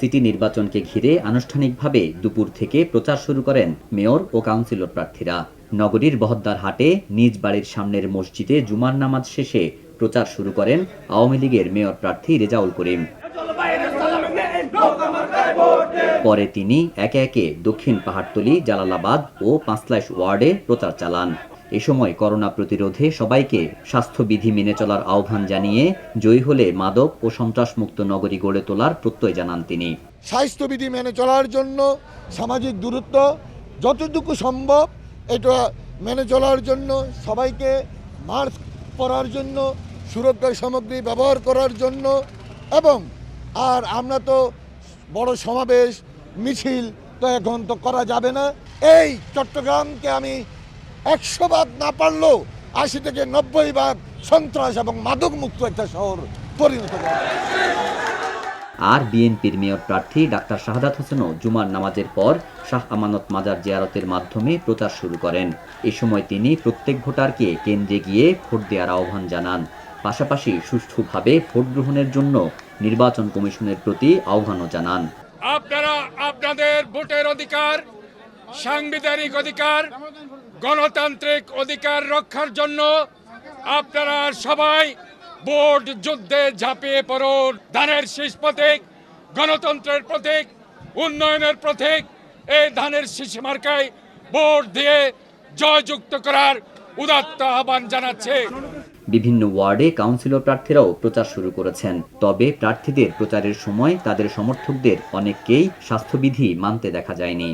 City নির্বাচনকে ঘিরে আনুষ্ঠানিকভাবে দুপুর থেকে প্রচার শুরু করেন মেয়র ও কাউন্সিলর প্রার্থীরা। নগরীর বহদ্দার হাটে নিজ বাড়ির সামনের মসজিদে জুমার নামাজ শেষে প্রচার শুরু করেন আওয়ামী লীগের মেয়র প্রার্থী রেজাউল করিম। পরে তিনি একে একে দক্ষিণ পাহাড়তলি, জালালাবাদ ও পাঁচলাইশ ওয়ার্ডে প্রচার চালান। এ সময় করোনা প্রতিরোধে সবাইকে স্বাস্থ্যবিধি মেনে চলার আহ্বান জানিয়ে জয়ী হলে মাদক ও সন্ত্রাসমুক্ত নগরী গড়ে তোলার প্রত্যয় জানান তিনি। স্বাস্থ্যবিধি মেনে চলার জন্য সামাজিক দূরত্ব যতটুকু সম্ভব এটা মেনে চলার জন্য, সবাইকে মাস্ক পরার জন্য সুরক্ষা সামগ্রী ব্যবহার করার জন্য এবং আর আমরা তো বড় সমাবেশ, মিছিল তো এখন তো করা যাবে না। এই চট্টগ্রামকে আমি একশো বাদ না পারলেও আশি থেকে নব্বই ভাগ সন্ত্রাস এবং মাদক মুক্ত একটা শহর পরিণত করা আর বিএনপির মেয়র প্রার্থী ডাক্তার শাহাদাত হোসেনও জুমার নামাজের পর শাহ আমানত মাজার জিয়ারতের মাধ্যমে প্রচার শুরু করেন। এ সময় তিনি প্রত্যেক ভোটারকে কেন্দ্রে গিয়ে ভোট দেওয়ার আহ্বান জানান। পাশাপাশি সুষ্ঠুভাবে ভোট গ্রহণের জন্য নির্বাচন কমিশনের প্রতি আহ্বানও জানান। আপনারা আপনাদের ভোটের অধিকার সাংবিধানিক অধিকার গণতান্ত্রিক অধিকার রক্ষার জন্য আপনারা সবাই ভোট যুদ্ধে ঝাঁপিয়ে পড়ুন। ধানের শীষ প্রতীক, গণতন্ত্রের প্রতীক, উন্নয়নের প্রতীক, এই ধানের শীষ মার্কায় ভোট দিয়ে জয়যুক্ত করার উদাত্ত আহ্বান জানাচ্ছে। বিভিন্ন ওয়ার্ডে কাউন্সিলর প্রার্থীরাও প্রচার শুরু করেছেন। তবে প্রার্থীদের প্রচারের সময় তাদের সমর্থকদের অনেককেই স্বাস্থ্যবিধি মানতে দেখা যায়নি।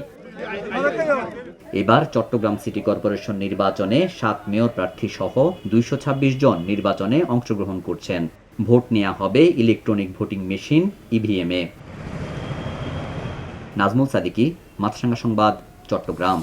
এবার চট্টগ্রাম সিটি কর্পোরেশন নির্বাচনে সাত মেয়র প্রার্থী সহ দুইশো ছাব্বিশ জন নির্বাচনে অংশগ্রহণ করছেন। ভোট নেওয়া হবে ইলেকট্রনিক ভোটিং মেশিন, ইভিএম এ। নাজমুল সাদিকি মাতসাঙ্গা সংবাদ, চট্টগ্রাম।